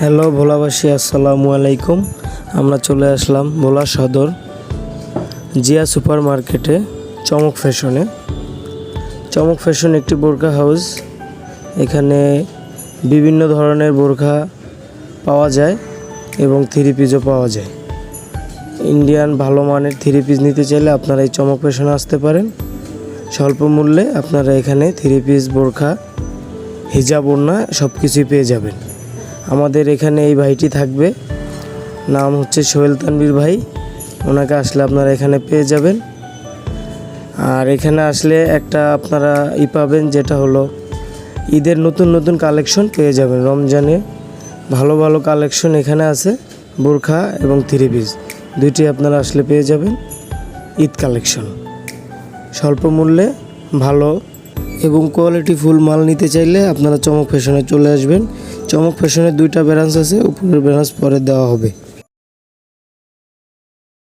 Hello ভোলাবাসী, আসসালামু আলাইকুম। আমরা চলে আসলাম ভোলা সদর জিয়া সুপার মার্কেটে চমক ফ্যাশনে। চমক ফ্যাশন একটি বোরখা হাউস। এখানে বিভিন্ন ধরনের বোরখা পাওয়া যায় এবং থ্রি পিসও পাওয়া যায়। ইন্ডিয়ান ভালো মানের থ্রি পিস নিতে চাইলে আপনারা এই চমক ফ্যাশনে আসতে পারেন। স্বল্প মূল্যে আপনারা এখানে থ্রি পিস বোরখা, হিজাব ওড়না সব কিছুই পেয়ে যাবেন। আমাদের এখানে এই ভাইটি থাকবে। নাম হচ্ছে সোহেল তানবীর ভাই। ওনাকে আসলে আপনারা এখানে পেয়ে যাবেন। আর এখানে আসলে একটা আপনারা ই পাবেন যেটা হলো, ঈদের নতুন নতুন কালেকশন পেয়ে যাবেন রমজানে। ভালো ভালো কালেকশন এখানে আছে, বোরখা এবং থ্রি পিস। দুইটি আপনারা আসলে পেয়ে যাবেন ঈদ কালেকশন। স্বল্প মূল্যে, ভালো এবং কোয়ালিটি ফুল মাল নিতে চাইলে আপনারা চমক ফ্যাশনে চলে আসবেন। চমক ফ্যাশনের দুইটা ব্রাঞ্চ আছে, উপরের ব্রাঞ্চ পরে দেওয়া হবে।